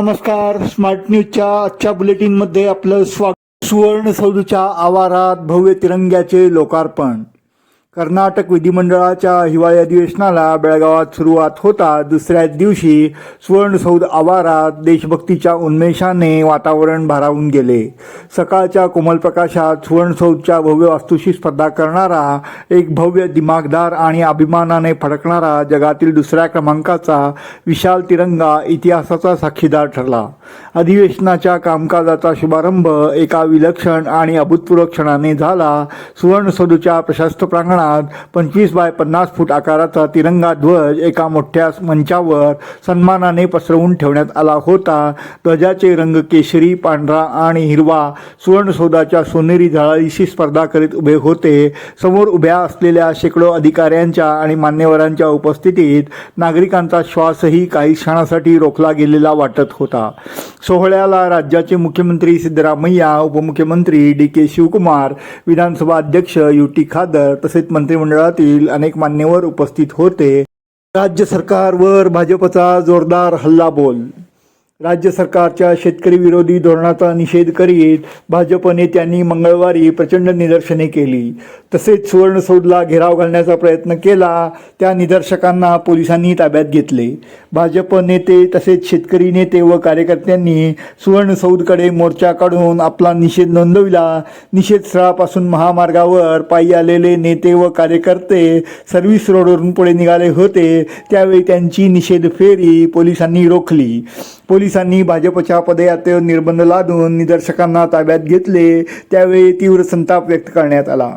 नमस्कार. स्मार्ट न्यूजच्या आजच्या बुलेटिनमध्ये आपलं स्वागत. सुवर्ण सौदूच्या आवारात भव्य तिरंग्याचे लोकार्पण. कर्नाटक विधिमंडळाच्या हिवाळी अधिवेशनाला बेळगावात सुरुवात होता दुसऱ्याच दिवशी सुवर्णसौध आवारात देशभक्तीच्या उन्मेषाने वातावरण भारावून गेले. सकाळच्या कोमल प्रकाशात सुवर्णसौधच्या भव्य वास्तूशी स्पर्धा करणारा एक भव्य दिमागदार आणि अभिमानाने फडकणारा जगातील दुसऱ्या क्रमांकाचा विशाल तिरंगा इतिहासाचा साक्षीदार ठरला. अधिवेशनाच्या कामकाजाचा शुभारंभ एका विलक्षण आणि अभूतपूर्व क्षणाने झाला. सुवर्णसौधच्या प्रशस्त प्रांगणात पंचवीस बाय पन्नास फूट आकाराचा तिरंगा ध्वज एका मोठ्या मंचावर सन्मानाने पसरवून ठेवण्यात आला होता. ध्वजाचे रंग केशरी पांढरा आणि हिरवा. सुवर्णसौदाच्या सोनेरी झळाळीशी स्पर्धा करीत उभे होते. समोर उभ्या असलेल्या शेकडो अधिकाऱ्यांच्या आणि मान्यवरांच्या उपस्थितीत नागरिकांचा श्वासही काही क्षणासाठी रोखला गेलेला वाटत होता. सोहळ्याला राज्याचे मुख्यमंत्री सिद्धरामय्या उपमुख्यमंत्री डी के शिवकुमार विधानसभा अध्यक्ष यू टी खादर तसेच मंत्रिमंडळातील अनेक मान्यवर उपस्थित होते. राज्य सरकारवर भाजपचा जोरदार हल्लाबोल राज्य सरकारच्या शेतकरी विरोधी धोरणाचा निषेध करीत भाजप नेत्यांनी मंगळवारी प्रचंड निदर्शने केली. तसेच सुवर्णसौधला घेराव घालण्याचा प्रयत्न केला त्या निदर्शकांना पोलिसांनी ताब्यात घेतले. भाजप नेते तसेच शेतकरी नेते व कार्यकर्त्यांनी सुवर्णसौधकडे मोर्चा काढून आपला निषेध नोंदविला. निषेध स्थळापासून महामार्गावर पायी आलेले नेते व कार्यकर्ते सर्व्हिस रोडवरून पुढे निघाले होते. त्यावेळी त्यांची निषेध फेरी पोलिसांनी रोखली. पोलिसांनी भाजपच्या पदयात्रेवर निर्बंध लादून निदर्शकांना ताब्यात घेतले त्यावेळी तीव्र संताप व्यक्त करण्यात आला.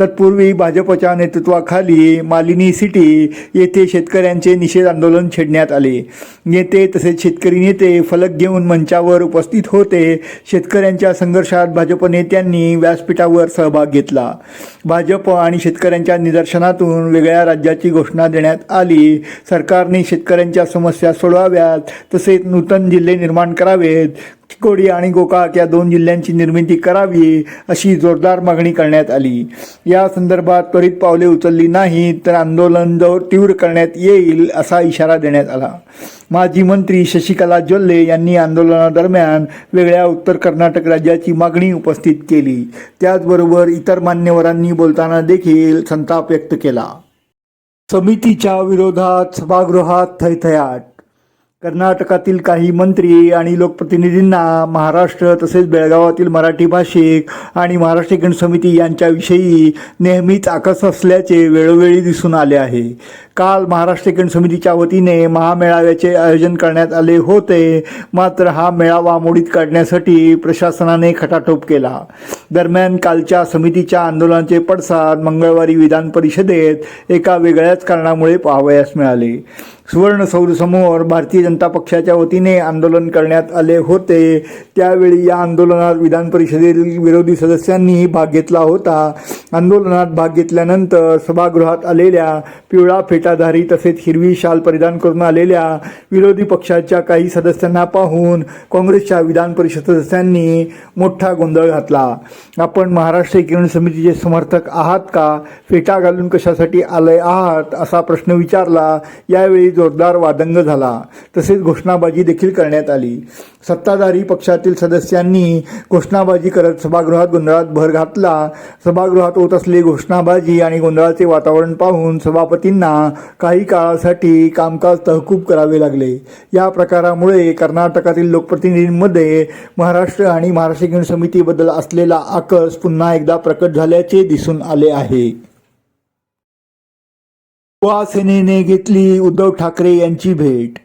तत्पूर्वी भाजपच्या नेतृत्वाखाली मालिनी सिटी येथे शेतकऱ्यांचे निषेध आंदोलन छेडण्यात आले. नेते तसेच शेतकरी नेते फलक घेऊन मंचावर उपस्थित होते. शेतकऱ्यांच्या संघर्षात भाजप नेत्यांनी व्यासपीठावर सहभाग घेतला. भाजप आणि शेतकऱ्यांच्या निदर्शनातून वेगळ्या राज्याची घोषणा देण्यात आली. सरकारने शेतकऱ्यांच्या समस्या सोडवाव्यात तसेच नूतन जिल्हे निर्माण करावेत. चिकोडी आणि गोकाक या दोन जिल्ह्यांची निर्मिती करावी अशी जोरदार मागणी करण्यात आली. या संदर्भात त्वरित पावले उचलली नाहीत तर आंदोलन जोर तीव्र करण्यात येईल असा इशारा देण्यात आला. माजी मंत्री शशिकला जोल्ले यांनी आंदोलनादरम्यान वेगळ्या उत्तर कर्नाटक राज्याची मागणी उपस्थित केली. त्याचबरोबर इतर मान्यवरांनी बोलताना देखील संताप व्यक्त केला. समितीच्या विरोधात सभागृहात थैथयाट कर्नाटकातील काही मंत्री आणि लोकप्रतिनिधींना महाराष्ट्र तसेच बेळगावातील मराठी भाषिक आणि महाराष्ट्रीकरण समिती यांच्याविषयी नेहमीच आकस असल्याचे वेळोवेळी दिसून आले आहे. काल महाराष्ट्रीकरण समितीच्या वतीने महामेळाव्याचे आयोजन करण्यात आले होते. मात्र हा मेळावा मोडीत काढण्यासाठी प्रशासनाने खटाटोप केला. दरम्यान कालच्या समितीच्या आंदोलनाचे पडसाद मंगळवारी विधान परिषदेत एका वेगळ्याच कारणामुळे पाहावयास मिळाले. सुवर्ण सौरसमोर भारतीय जनता पक्षाच्या वतीने आंदोलन करण्यात आले होते. त्यावेळी या आंदोलनात विधान परिषदेतील विरोधी सदस्यांनी भाग घेतला होता. आंदोलनात भाग घेतल्यानंतर सभागृहात आलेल्या पिवळा फेटा फेटाधारी तसेच हिरवी शाल परिधान करून आलेल्या विरोधी पक्षाच्या काही सदस्यांना पाहून काँग्रेसच्या विधान परिषद सदस्यांनी मोठा गोंधळ घातला. आपण महाराष्ट्र एकीकरण समितीचे समर्थक आहात का? फेटा घालून कशासाठी आले आहात? असा प्रश्न विचारला. यावेळी जोरदार वादंग झाला. तसेच घोषणाबाजी देखील करण्यात आली. सत्ताधारी पक्षातील सदस्यांनी घोषणाबाजी करत सभागृहात गोंधळात भर घातला. सभागृहात होत असलेली घोषणाबाजी आणि गोंधळाचे वातावरण पाहून सभापतींना काही काळासाठी कामकाज तहकूब करावे लागले. या प्रकारामुळे कर्नाटकातील लोकप्रतिनिधींमध्ये महाराष्ट्र आणि महाराष्ट्र समितीबद्दल असलेला आकस पुन्हा एकदा प्रकट झाल्याचे दिसून आले आहे. युवा सेनेने घेतली उद्धव ठाकरे यांची भेट.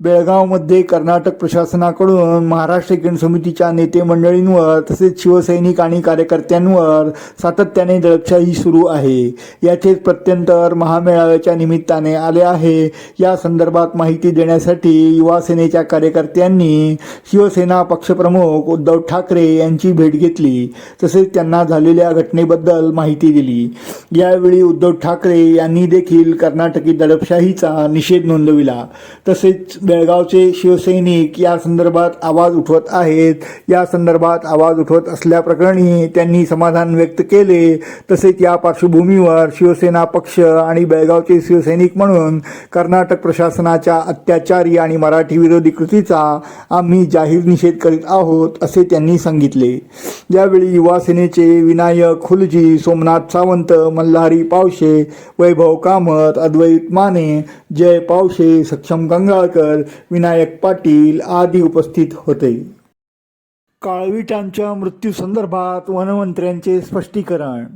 बेळगावमध्ये कर्नाटक प्रशासनाकडून महाराष्ट्र किरण समितीच्या नेते मंडळींवर तसेच शिवसैनिक आणि कार्यकर्त्यांवर सातत्याने दडपशाही सुरू आहे. याचेच प्रत्यंतर महामेळाव्याच्या निमित्ताने आले आहे. या संदर्भात माहिती देण्यासाठी युवा सेनेच्या कार्यकर्त्यांनी शिवसेना पक्षप्रमुख उद्धव ठाकरे यांची भेट घेतली. तसेच त्यांना झालेल्या घटनेबद्दल माहिती दिली. यावेळी उद्धव ठाकरे यांनी देखील कर्नाटकी दडपशाहीचा निषेध नोंदविला. तसेच बेळगावचे शिवसैनिक या संदर्भात आवाज उठवत आहेत. या संदर्भात आवाज उठवत असल्याप्रकरणी त्यांनी समाधान व्यक्त केले. तसेच या पार्श्वभूमीवर शिवसेना पक्ष आणि बेळगावचे शिवसैनिक म्हणून कर्नाटक प्रशासनाच्या अत्याचारी आणि मराठी विरोधी कृतीचा आम्ही जाहीर निषेध करीत आहोत असे त्यांनी सांगितले. यावेळी युवा सेनेचे विनायक खुलजी सोमनाथ सावंत मल्हारी पावशे वैभव कामत अद्वैत माने जय पावशे सक्षम गंगाळकर विनायक पाटील आदी उपस्थित होते. काळविटांच्या मृत्यूसंदर्भात वनमंत्र्यांचे स्पष्टीकरण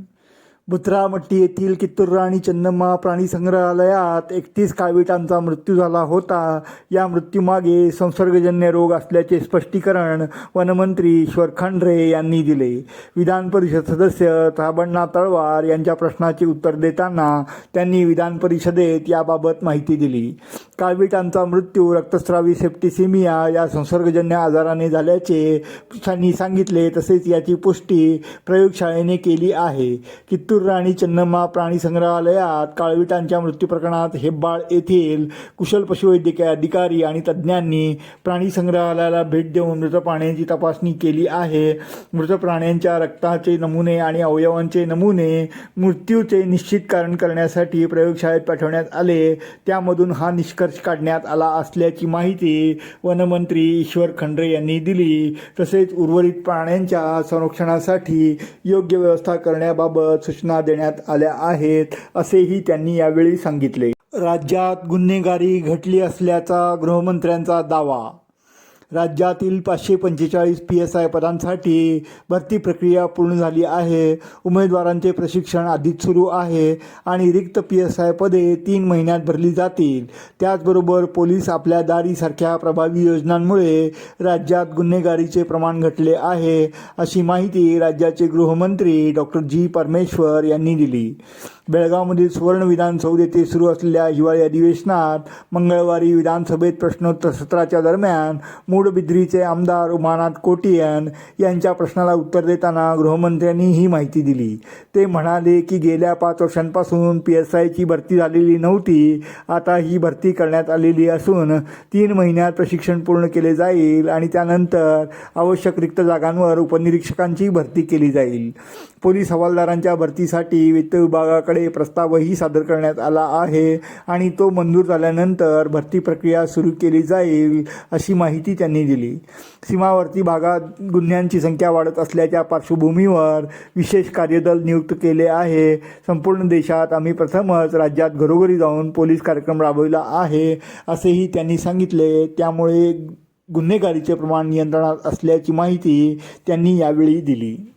बुत्रामट्टी येथील कित्तूर राणी चन्नम्मा प्राणी संग्रहालयात एकतीस काविटांचा मृत्यू झाला होता. या मृत्यूमागे संसर्गजन्य रोग असल्याचे स्पष्टीकरण वनमंत्री ईश्वर खंडरे यांनी दिले. विधान परिषद सदस्य थाबण्णा तळवार यांच्या प्रश्नाचे उत्तर देताना त्यांनी विधान परिषदेत याबाबत माहिती दिली. काळविटांचा मृत्यू रक्तस्रावी सेप्टिसिमिया या संसर्गजन्य आजाराने झाल्याचे त्यांनी सांगितले तसेच याची पुष्टी प्रयोगशाळेने केली आहे. कित्तूर राणी चन्नम्मा प्राणी संग्रहालयात काळविटांच्या मृत्यू प्रकरणात हेब्बाळ येथील कुशल पशुवैद्यकीय अधिकारी आणि तज्ज्ञांनी प्राणी संग्रहालयाला भेट देऊन मृत प्राण्यांची तपासणी केली आहे. मृत प्राण्यांच्या रक्ताचे नमुने आणि अवयवांचे नमुने मृत्यूचे निश्चित कारण करण्यासाठी प्रयोगशाळेत पाठवण्यात आले. त्यामधून हा निष्कर्ष काढण्यात आला असल्याची माहिती वनमंत्री ईश्वर खंडरे यांनी दिली. तसेच उर्वरित प्राण्यांच्या संरक्षणासाठी योग्य व्यवस्था करण्याबाबत सूचना सूचना देण्यात आल्या आहेत असेही त्यांनी यावेळी सांगितले. राज्यात गुन्हेगारी घटली असल्याचा गृहमंत्र्यांचा दावा राज्यातील पाचशे पंचेचाळीस पी एस आय पदांसाठी भरती प्रक्रिया पूर्ण झाली आहे. उमेदवारांचे प्रशिक्षण आधीच सुरू आहे आणि रिक्त पी एस आय पदे तीन महिन्यात भरली जातील. त्याचबरोबर पोलीस आपल्या दारीसारख्या प्रभावी योजनांमुळे राज्यात गुन्हेगारीचे प्रमाण घटले आहे अशी माहिती राज्याचे गृहमंत्री डॉक्टर जी परमेश्वर यांनी दिली. बेळगावमधील सुवर्ण विधानसौध येथे सुरू असलेल्या हिवाळी अधिवेशनात मंगळवारी विधानसभेत प्रश्नोत्तर सत्राच्या दरम्यान मूळ मूडबिद्रीचे आमदार उमानाथ कोटियन यांच्या प्रश्नाला उत्तर देताना गृहमंत्र्यांनी ही माहिती दिली. ते म्हणाले की गेल्या पाच वर्षांपासून पी एस आयची भरती झालेली नव्हती. आता ही भरती करण्यात आलेली असून तीन महिन्यात प्रशिक्षण पूर्ण केले जाईल आणि त्यानंतर आवश्यक रिक्त जागांवर उपनिरीक्षकांची भरती केली जाईल. पोलीस हवालदारांच्या भरतीसाठी वित्त विभागाकडे प्रस्तावही सादर करण्यात आला आहे आणि तो मंजूर झाल्यानंतर भरती प्रक्रिया सुरू केली जाईल अशी माहिती त्यांनी दिली. सीमावर्ती भागात गुन्ह्यांची संख्या वाढत असल्याच्या पार्श्वभूमीवर विशेष कार्यदल नियुक्त केले आहे. संपूर्ण देशात आम्ही प्रथमच राज्यात घरोघरी जाऊन पोलीस कार्यक्रम राबविला आहे असेही त्यांनी सांगितले. त्यामुळे गुन्हेगारीचे प्रमाण नियंत्रणात असल्याची माहिती त्यांनी यावेळी दिली.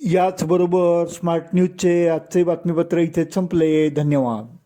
याचबरोबर स्मार्ट न्यूजचे आजचे बातमीपत्र इथेच संपले. धन्यवाद.